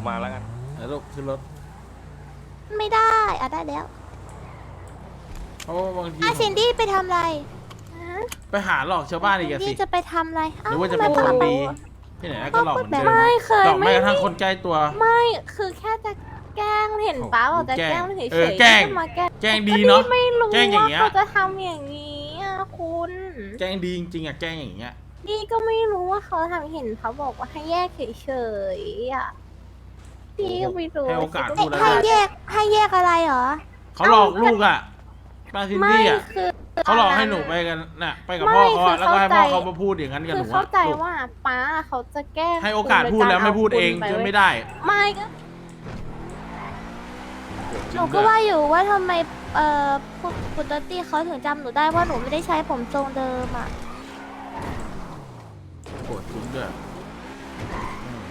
กูมาแล้วกันแล้วลูกขึ้นรถไม่ได้อะได้แล้วเพราะว่าบางทีอะซินดี้ไปทำอะไรไปหาหลอกชาวบ้านอีกซิอะนสิดี้จะไปทำอะไรหรือว่าจะทำเป็นไมคนไปดีที่ไหนก็หลอกเหมือนเดิมไม่เคยหลอกไม่แม้กระทั่งมีคนใกล้ตัว ไม่คือแค่จะแกล้งเห็นป้าบอกจะแกล้งแกล้งเฉยเออๆแกล้งจะมาแกล้งแกล้งดีเนาะ ไม่รู้แกล้งอย่าว่างเงี้ย เขาจะทำอย่างนี้อะคุณ แกล้งดีจริงๆอะแกล้งอย่างเงี้ย นี่ก็ไม่รู้ว่าเขาทำเห็นเขาบอกว่าให้แยกเฉยๆอะ พี่ก็ไม่รู้ให้โอกาสเอ๊ะพูดแล้วให้กันแยกให้แยกอะไรเหรอ เขาหลอกลูกอะป้าซินไม่ดี้อะคือ เขาหลอกให้หนูไปกันน่ะไปกับไม่พ่อเขาอะคือแล้วก็ให้พ่อเข้าใจ เขามาพูดอย่างนั้นกับคืหอนูเข้าอะใจลูกว่าป้าเขาจะแกล้งให้โอกาสพูดแล้วไม่พูดเองจะไม่ได้ไม่ก็หนูก็ว่าอยู่ว่าทำไมเอ่อคุณคุณตตี้เขาถึงจำหนูได้ว่าหนูไม่ได้ใช้ผมทรงเดิมอะ โกรธจริงด้วยอืม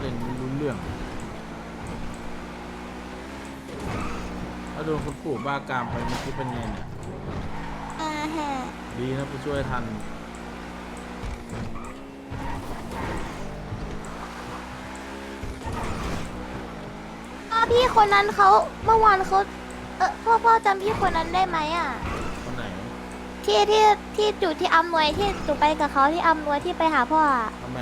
เล่นไม่ รู้เรื่องถ้าโดนคนปู่บ้ากามไปมันคิดเป็นไงเนี่ยอ่าฮะดีนะไปช่วยทันพ่อพี่คนนั้นเขาเมื่อวานเขาเออพ่อพ่อจำพี่คนนั้นได้ไหมอะ คนไหนที่ที่ที่อยู่ที่อำนวยที่หนูไปกับเขาที่อำนวยที่ไปหาพ่ออะทำไม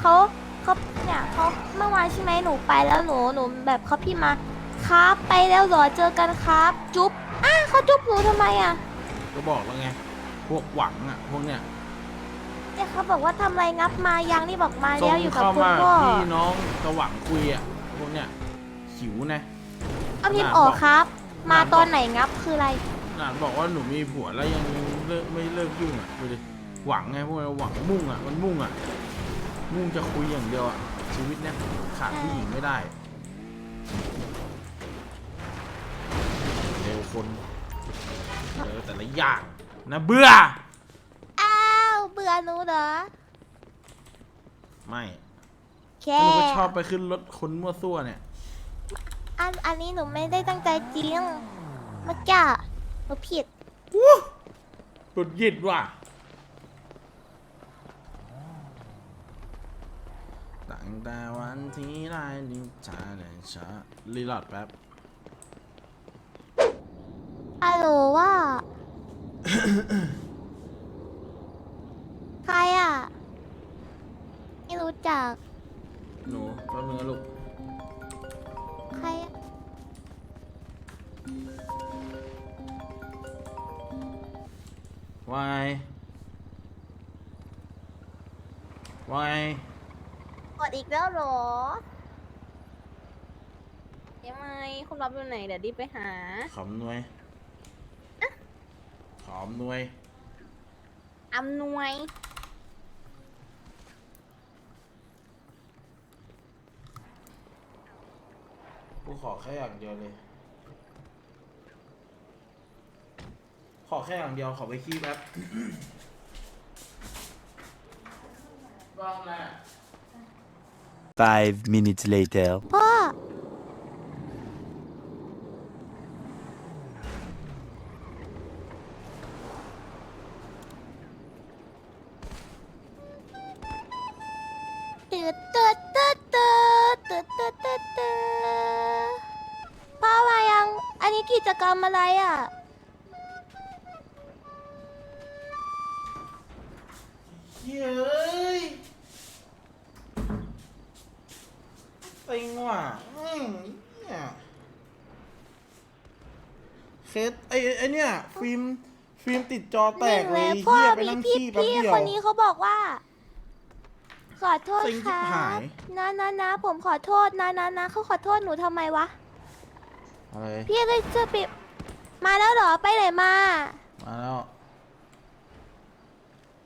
เขา เขาเนี่ยเขาเมื่อวานใช่ไหมหนูไปแล้วหนูหนูแบบเขาพี่มาครับไปแล้วเหรอเจอกันครับ จุ๊บอ้าเขาจุ๊บหนูทำไมอะก็บอกแล้วไง พวกหวังอะ พวกเนี้ยเนี่ยเขาบอกว่าทำอะไรงับมายังนี่บอกมาส่แล้วงอยู่กับเข้าคุณมาพ่อพี่น้องจะหวังคุยอะ พวกเนี้ยหิวนะ เอาพิมพ์ออกครับ มาตอนไหนงับคืออะไร หลานบอกว่าหนูมีผัวแล้วยังเลิกไม่เลิกยุ่งอะดูดิหวังไงพวกเราหวังมุ่งอะมันมุ่งอะ มุ่งจะคุยอย่างเดียวอะชีวิตเนี้ยขาดผู้หญิงไม่ได้เร็วคนเจอแต่ละอย่างนะเบื่อ อ้าวเบื่อหนูเหรอไม่แค่หนูก็ชอบไปขึ้นรถคนมั่วซั่วเนี่ย อันอันนี้หนูไม่ได้ตั้งใจจริงเมื่อกี้หนูผิดหลุดหยิดว่ะ ตั้งแต่วันที่ได้ดิชาเดชารีโหลอดแป๊บ ฮัลโหลว่า ใครอะ ไม่รู้จัก หนูแป๊บนึงนะลูก ใครอะวายวายกด อีกแล้วเหรอยังไงคุณรับอยู่ไหนเดี๋ยวดิไปหา ขอมหน่วย ขอมหน่วย อำนวย กูขอแค่อย่างเดียวเลย ขอแค่อย่างเดียวขอไปขี้แป๊บ บ้างแหละ Five minutes later. พ่อตืดตืดตืดตืดตืดตืดตืดตืดพ่อมายัง อันนี้กิจกรรมอะไรอะเฮ้ยเต็งว่ะอืมเนี่ยเคสไอ้ไอ้เนี่ย ฟิล์มฟิล์มติดจอแตกเลยหนึ่งพ่อเฮียไปพี่นั่งพี่ขี้แป๊บพี่เดียว คนนี้เขาบอกว่า ขอโทษเซ็งคชิบรัหาบยนะนะนะผมขอโทษนะนะนะเขาขอโทษหนูทำไมวะ อะไรพี่เลยจะปิดมาแล้วเหรอไปไหนมา มาแล้ว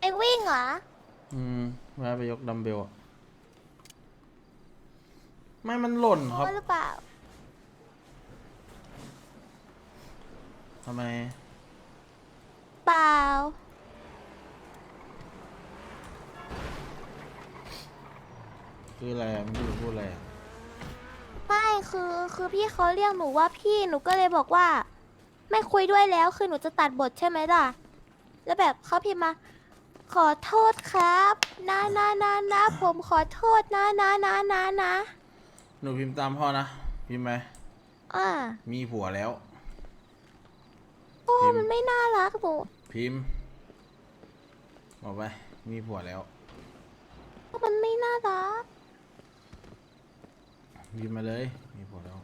ไอ้วิ่งเหรอ อืมแวะไปยกดัมเบลอะ ไม่มันหล่นครับ โอ้หรือเปล่า ทำไม เปล่า คืออะไรอะไม่รู้พูดอะไรอะไม่คือคือพี่เขาเรียกหนูว่าพี่หนูก็เลยบอกว่า ไม่คุยด้วยแล้วคือหนูจะตัดบทใช่ไหมล่ะ แล้วแบบเขาพิมพ์มา ขอโทษครับนะนะนะนะผมขอโทษนะนะนะนะนะ หนูพิมพ์ตามพ่อนะ พิมพ์ไหมอ่ามีผัวแล้ว โอ้พิมพ์ มันไม่น่ารักหนูพิมพ์บอกไป มีผัวแล้ว มันไม่น่ารักพิมพ์มาเลย มีผัวแล้ว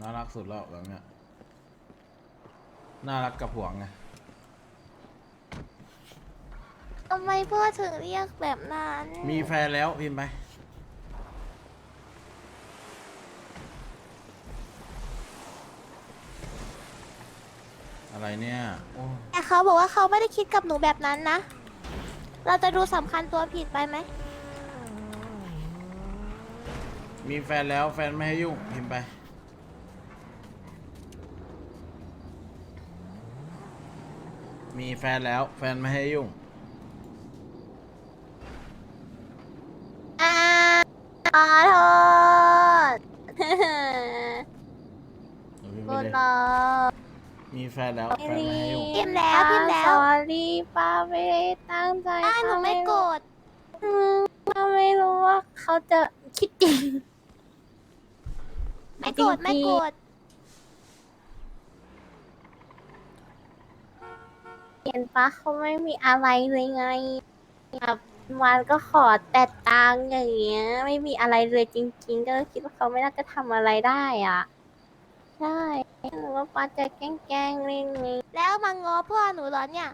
น่ารักสุดแล้วแบบเนี้ย น่ารักกับผัวไง ทำไมพ่อถึงเรียกแบบนั้นมีแฟนแล้วพิมพ์ไป อะไรเนี่ยโอ้แต่เขาบอกว่าเขาไม่ได้คิดกับหนูแบบนั้นนะ เราจะดูสำคัญตัวผิดไปไหมมีแฟนแล้วแฟนไม่ให้ยุ่งพิมพ์ไป มีแฟนแล้วแฟนไม่ให้ยุ่ง อ่าข อโทษเดี๋ยวพิมพ์ไปคุณเลยน้องมีแฟนแล้วแฟนไม่ให้ยุ่งพิมพ์แล้วพิมพ์แล้วสอรี่ป้าไม่ได้ตั้งใจอ่าหนูไม่โกรธอืมป้าไม่รู้ว่าเขาจะคิดจริง ไม่โกรธไม่โกรธเห็นป้าเขาไม่มีอะไรเลยไงแบบ วันก็ขอแต่ตังค์อย่างเงี้ย ไม่มีอะไรเลยจริง ๆ ก็เลยคิดว่าเขาไม่น่าจะทำอะไรได้อะใช่หรือว่าป้าจะแกล้งๆเล่นไงแล้วมาง้อพ่อหนูเหรอเนี่ย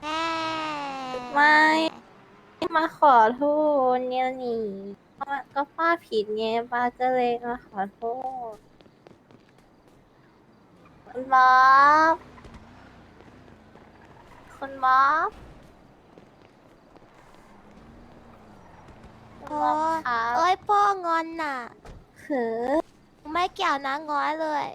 แหมไม่ มาขอโทษเนี่ยนี่ก็ป้าผิดไงป้าก็เลยมาขอโทษคุณบ๊อบคุณบ๊อบ คุณโอ้บ๊อบครับเอ้ยพ่องอนน่ะคือไม่เกี่ยวนะง้อเลย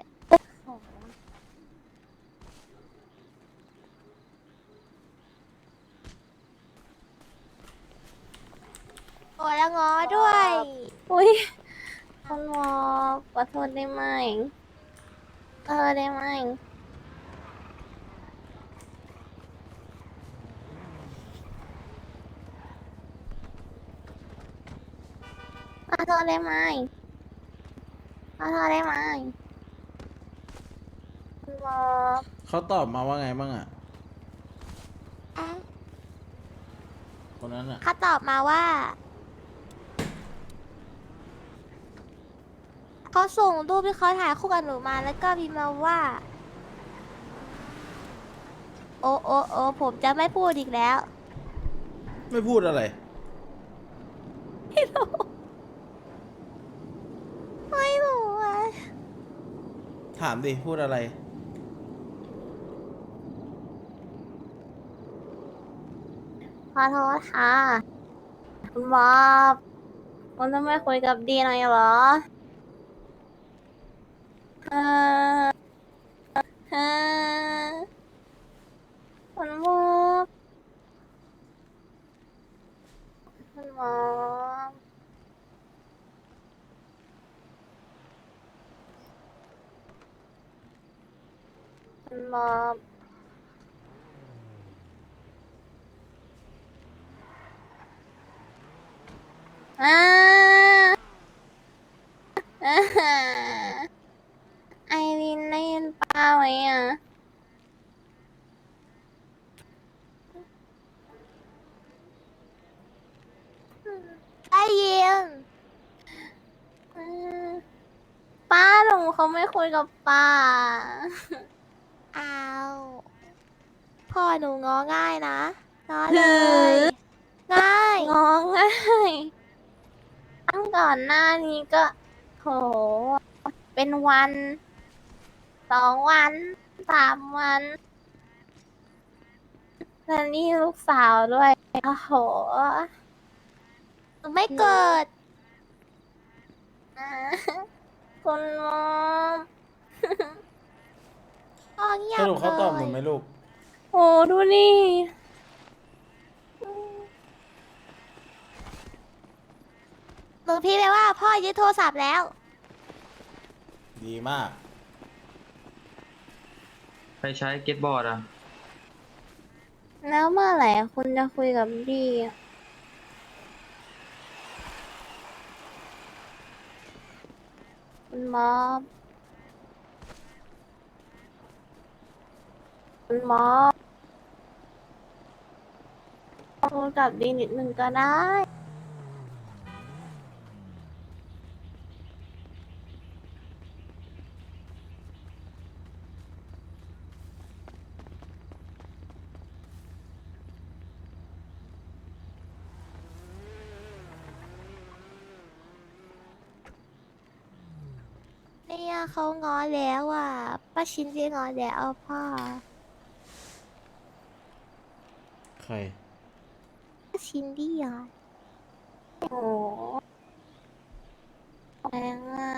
โอ้ยแล้วง้อด้วยอุ้ยคุณบ๊อบขอโทษได้ไหมเออได้ไหม ขอโทษได้ไหมขอโทษได้ไหมคุณบ๊อบเขาตอบมาว่าไงบ้างอะอะคนนั้นอะ เขาตอบมาว่า เขาส่งรูปที่เขาถ่ายคู่กับหนูมาแล้วก็พิมพ์มาว่า โอโอโอผมจะไม่พูดอีกแล้ว ไม่พูดอะไร ไม่รู้อะ ถามดิ พูดอะไร ขอโทษค่ะ คุณบ๊อบคุณต้องไม่คุยกับดีหน่อยเหรอเออเออคุณบ๊อบคุณบ๊อบ คุณบ๊อบอาอ่าไอรินได้ยินป้าไหมอะ ได้ยินป้าหนูเขาไม่คุยกับป้า อ้าวพ่อหนูง้อง่ายนะง้อหืเลอยง่าย งอง่ายตั้งก่อนหน้านี้ก็โห เป็นวันสองวันสามวันแล้วนี่ลูกสาวด้วยโอ้โหหนูไม่เกิดอ่าคุณมอมพ่อ เงียสบรุปเขาตอบหเลนูยไหมลูกโหดูนี่ หนูพี่ไปว่าพ่อยึดโทรศัพท์แล้ว ดีมากไปใช้เก็ตบอร์ดอะ แล้วเมื่อไหร่คุณจะคุยกับดีอะคุณมอบ คุณมอบคุยกับดีนิดนึงก็ได้ เนี่ยเขาง้อแล้วอะป้าชินที่ง้อแล้วพ่อ ใคร ชินดี้อะโอ้แรงอะ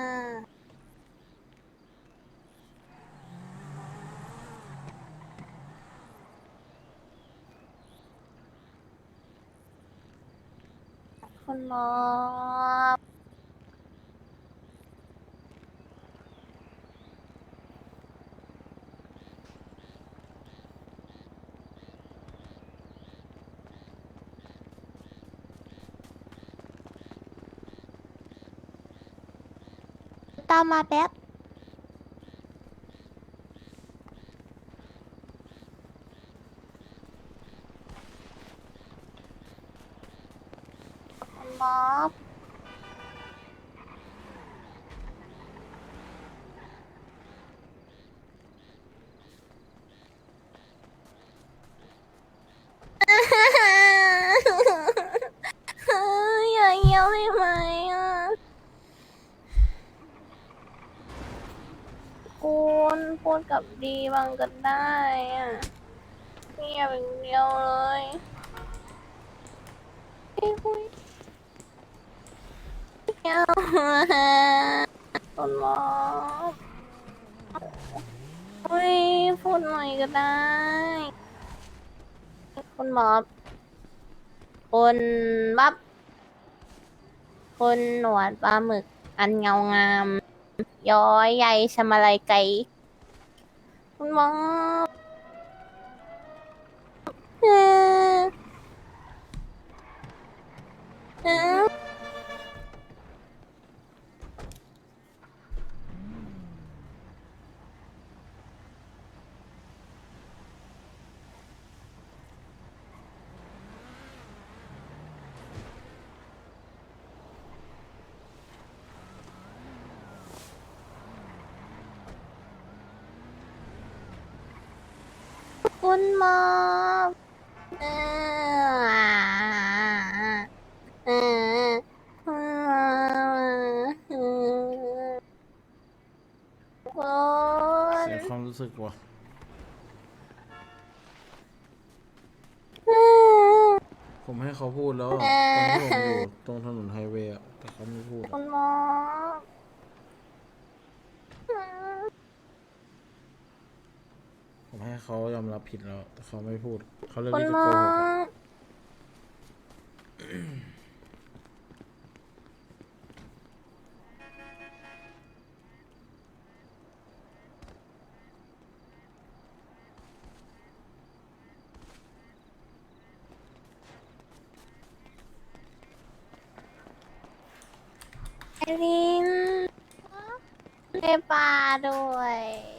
คุณมอ ตามมาแป๊บคุณมอบ อย่าเยี่ยวได้ไหมอะคุณพูด กับดีบางก็ได้อะเงียบอย่างเดียวเลยไม่คุยเงียบคุณหมอเฮ้ยพูดหน่อยก็ได้คุณหมอคนบับ คนหนวดปลาหมึกอันเงางาม ย้อยใยชมาลัยไก่ 엄마. 응. 응. คุณหมอเออเออคุณหมอเออเออเออเออคุณเสียความรู้สึกว่ะผมให้เขาพูดแล้วอะตอนที่ผมอยู่ตรงถนนไฮเวย์อะแต่เขาไม่พูดอะ คุณหมอ ผม ให้เขายอมรับผิดแล้วแต่เขาไม่พูด เขาเลือกคุณที่หมจะอโกหกอะไอรินในป่าด้วยทำไมอะ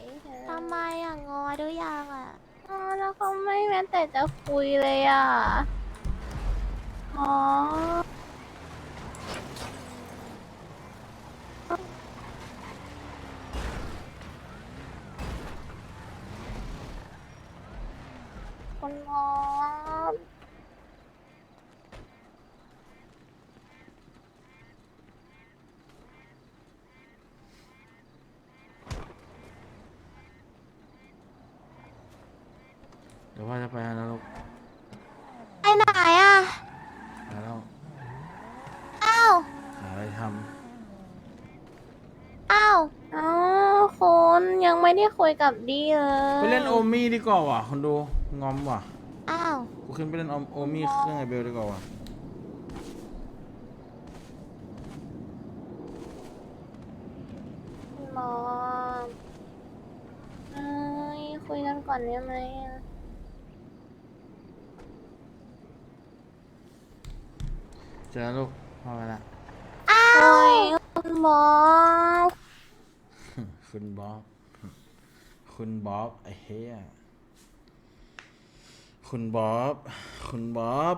งอหรือยังอะอ๋อแล้วเขาไม่แม้แต่จะคุยเลยอะ อ๋อ คนงอ เดี๋ยวว่าจะไปแล้วลูกไปไหนอะ ไปแล้วอ้าว หาอะไรทอ้าวอ๋อคุณยังไม่ได้คุยกับดีเลำยไปเล่นโอมี่ดีกว่าว่ะคนดูงอมว่ะอ้าว กูขึ้นไปเล่นโอโอมี่เครื่องไอเบลดีกว่าว่ะคุณหมอเอ้ยคุยกันก่อนได้ไหมอะ เจอลูกพ่อไปละโอ้ยคุณหมอคุณบ๊อบ คุณบ๊อบไอ้เฮียคุณบ๊อบ คุณบ๊อบ